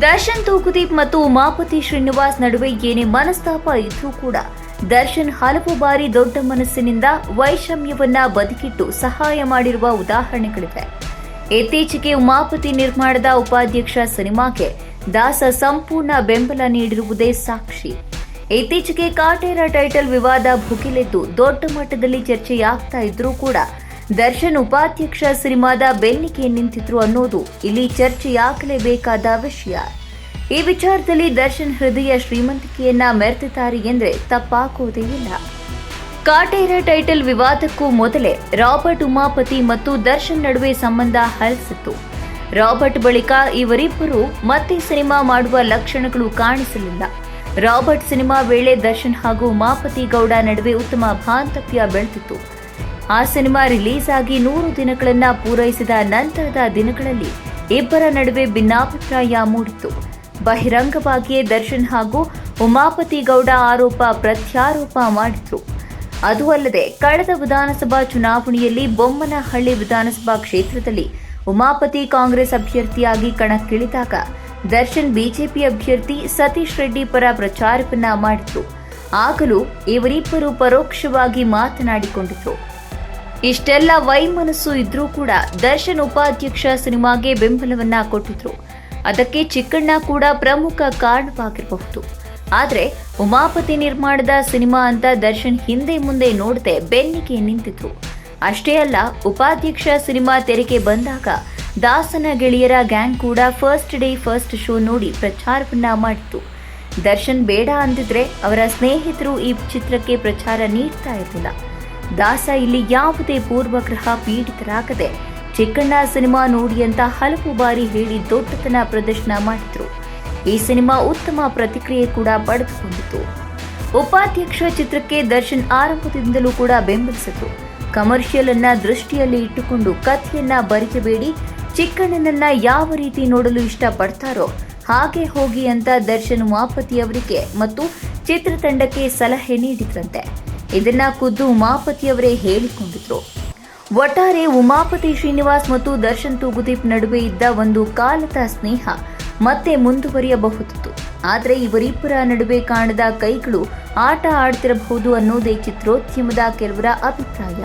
ದರ್ಶನ್ ತೂಕುದೀಪ್ ಮತ್ತು ಉಮಾಪತಿ ಶ್ರೀನಿವಾಸ್ ನಡುವೆ ಏನೇ ಮನಸ್ತಾಪ ಇದ್ರೂ ಕೂಡ ದರ್ಶನ್ ಹಲವು ಬಾರಿ ದೊಡ್ಡ ಮನಸ್ಸಿನಿಂದ ವೈಷಮ್ಯವನ್ನ ಬದುಕಿಟ್ಟು ಸಹಾಯ ಮಾಡಿರುವ ಉದಾಹರಣೆಗಳಿವೆ. ಇತ್ತೀಚೆಗೆ ಉಮಾಪತಿ ನಿರ್ಮಾಣದ ಉಪಾಧ್ಯಕ್ಷ ಸಿನಿಮಾಕ್ಕೆ ದಾಸ ಸಂಪೂರ್ಣ ಬೆಂಬಲ ನೀಡಿರುವುದೇ ಸಾಕ್ಷಿ. ಇತ್ತೀಚೆಗೆ ಕಾಟೇರ ಟೈಟಲ್ ವಿವಾದ ಭುಗಿಲೆದ್ದು ದೊಡ್ಡ ಮಟ್ಟದಲ್ಲಿ ಚರ್ಚೆಯಾಗ್ತಾ ಇದ್ರೂ ಕೂಡ ದರ್ಶನ್ ಉಪಾಧ್ಯಕ್ಷ ಸಿನಿಮಾದ ಬೆನ್ನಿಕೆ ನಿಂತಿದ್ರು ಅನ್ನೋದು. ಇಲ್ಲಿ ಚರ್ಚೆಯಾಗಲೇಬೇಕಾದ ವಿಷಯ. ಈ ವಿಚಾರದಲ್ಲಿ ದರ್ಶನ್ ಹೃದಯ ಶ್ರೀಮಂತಿಕೆಯನ್ನ ಮೆರೆದಿದ್ದಾರೆ ಎಂದರೆ ತಪ್ಪಾಗುವುದೇ ಇಲ್ಲ. ಕಾಟೇರ ಟೈಟಲ್ ವಿವಾದಕ್ಕೂ ಮೊದಲೇ ರಾಬರ್ಟ್ ಉಮಾಪತಿ ಮತ್ತು ದರ್ಶನ್ ನಡುವೆ ಸಂಬಂಧ ಹರಿಸಿತ್ತು. ರಾಬರ್ಟ್ ಬಳಿಕ ಇವರಿಬ್ಬರು ಮತ್ತೆ ಸಿನಿಮಾ ಮಾಡುವ ಲಕ್ಷಣಗಳು ಕಾಣಿಸಲಿಲ್ಲ. ರಾಬರ್ಟ್ ಸಿನಿಮಾ ವೇಳೆ ದರ್ಶನ್ ಹಾಗೂ ಉಮಾಪತಿ ಗೌಡ ನಡುವೆ ಉತ್ತಮ ಬಾಂಧವ್ಯ ಬೆಳೆದಿತ್ತು. ಆ ಸಿನಿಮಾ ರಿಲೀಸ್ ಆಗಿ ನೂರು ದಿನಗಳನ್ನ ಪೂರೈಸಿದ ನಂತರದ ದಿನಗಳಲ್ಲಿ ಇಬ್ಬರ ನಡುವೆ ಭಿನ್ನಾಭಿಪ್ರಾಯ ಮೂಡಿತು ಬಹಿರಂಗವಾಗಿಯೇ ದರ್ಶನ್ ಹಾಗೂ ಉಮಾಪತಿ ಗೌಡ ಆರೋಪ ಪ್ರತ್ಯಾರೋಪ ಮಾಡಿದ್ರು ಅದು ಅಲ್ಲದೆ ಕಳೆದ ವಿಧಾನಸಭಾ ಚುನಾವಣೆಯಲ್ಲಿ ಬೊಮ್ಮನಹಳ್ಳಿ ವಿಧಾನಸಭಾ ಕ್ಷೇತ್ರದಲ್ಲಿ ಉಮಾಪತಿ ಕಾಂಗ್ರೆಸ್ ಅಭ್ಯರ್ಥಿಯಾಗಿ ಕಣಕ್ಕಿಳಿದಾಗ ದರ್ಶನ್ ಬಿಜೆಪಿ ಅಭ್ಯರ್ಥಿ ಸತೀಶ್ ರೆಡ್ಡಿ ಪರ ಪ್ರಚಾರವನ್ನ ಮಾಡಿದ್ರು ಆಗಲೂ ಇವರಿಬ್ಬರು ಪರೋಕ್ಷವಾಗಿ ಮಾತನಾಡಿಕೊಂಡಿದ್ರು. ಇಷ್ಟೆಲ್ಲ ವೈಮನಸ್ಸು ಇದ್ರೂ ಕೂಡ ದರ್ಶನ್ ಉಪಾಧ್ಯಕ್ಷ ಸಿನಿಮಾಗೆ ಬೆಂಬಲವನ್ನ ಕೊಟ್ಟಿದ್ರು. ಅದಕ್ಕೆ ಚಿಕ್ಕಣ್ಣ ಕೂಡ ಪ್ರಮುಖ ಕಾರಣವಾಗಿರಬಹುದು. ಆದ್ರೆ ಉಮಾಪತಿ ನಿರ್ಮಾಣದ ಸಿನಿಮಾ ಅಂತ ದರ್ಶನ್ ಹಿಂದೆ ಮುಂದೆ ನೋಡದೆ ಬೆನ್ನಿಗೆ ನಿಂತಿದ್ರು. ಅಷ್ಟೇ ಅಲ್ಲ, ಉಪಾಧ್ಯಕ್ಷ ಸಿನಿಮಾ ತೆರೆಗೆ ಬಂದಾಗ ದಾಸನ ಗೆಳೆಯರ ಗ್ಯಾಂಗ್ ಕೂಡ ಫಸ್ಟ್ ಡೇ ಫಸ್ಟ್ ಶೋ ನೋಡಿ ಪ್ರಚಾರವನ್ನ ಮಾಡಿತು ದರ್ಶನ್ ಬೇಡ ಅಂದಿದ್ರೆ ಅವರ ಸ್ನೇಹಿತರು ಈ ಚಿತ್ರಕ್ಕೆ ಪ್ರಚಾರ ನೀಡ್ತಾ ಇರಲಿಲ್ಲ. ದಾಸ ಇಲ್ಲಿ ಯಾವುದೇ ಪೂರ್ವಗ್ರಹ ಪೀಡಿತರಾಗದೆ ಚಿಕ್ಕಣ್ಣ ಸಿನಿಮಾ ನೋಡಿ ಅಂತ ಹಲವು ಬಾರಿ ಹೇಳಿ ದೊಡ್ಡತನ ಪ್ರದರ್ಶನ ಮಾಡಿದ್ರು. ಈ ಸಿನಿಮಾ ಉತ್ತಮ ಪ್ರತಿಕ್ರಿಯೆ ಕೂಡ ಪಡೆದುಕೊಂಡಿತು. ಉಪಾಧ್ಯಕ್ಷ ಚಿತ್ರಕ್ಕೆ ದರ್ಶನ್ ಆರಂಭದಿಂದಲೂ ಕೂಡ ಬೆಂಬಲಿಸಿತು ಕಮರ್ಷಿಯಲ್ ಅನ್ನ ದೃಷ್ಟಿಯಲ್ಲಿ ಇಟ್ಟುಕೊಂಡು ಕಥೆಯನ್ನ ಬರೆಯಬೇಡಿ, ಚಿಕ್ಕಣ್ಣನನ್ನ ಯಾವ ರೀತಿ ನೋಡಲು ಇಷ್ಟಪಡ್ತಾರೋ ಹಾಗೆ ಹೋಗಿ ಅಂತ ದರ್ಶನ್ ಮಾಪತಿಯವರಿಗೆ ಮತ್ತು ಚಿತ್ರತಂಡಕ್ಕೆ ಸಲಹೆ ನೀಡಿದ್ರಂತೆ. ಇದನ್ನ ಖುದ್ದು ಉಮಾಪತಿಯವರೇ ಹೇಳಿಕೊಂಡಿದ್ರು. ಒಟ್ಟಾರೆ ಉಮಾಪತಿ ಶ್ರೀನಿವಾಸ್ ಮತ್ತು ದರ್ಶನ್ ತೂಗುದೀಪ್ ನಡುವೆ ಇದ್ದ ಒಂದು ಕಾಲದ ಸ್ನೇಹ ಮತ್ತೆ ಮುಂದುವರಿಯಬಹುದಿತ್ತು. ಆದರೆ ಇವರಿಬ್ಬರ ನಡುವೆ ಕಾಣದ ಕೈಗಳು ಆಟ ಆಡ್ತಿರಬಹುದು ಅನ್ನೋದೇ ಚಿತ್ರೋದ್ಯಮದ ಕೆಲವರ ಅಭಿಪ್ರಾಯ.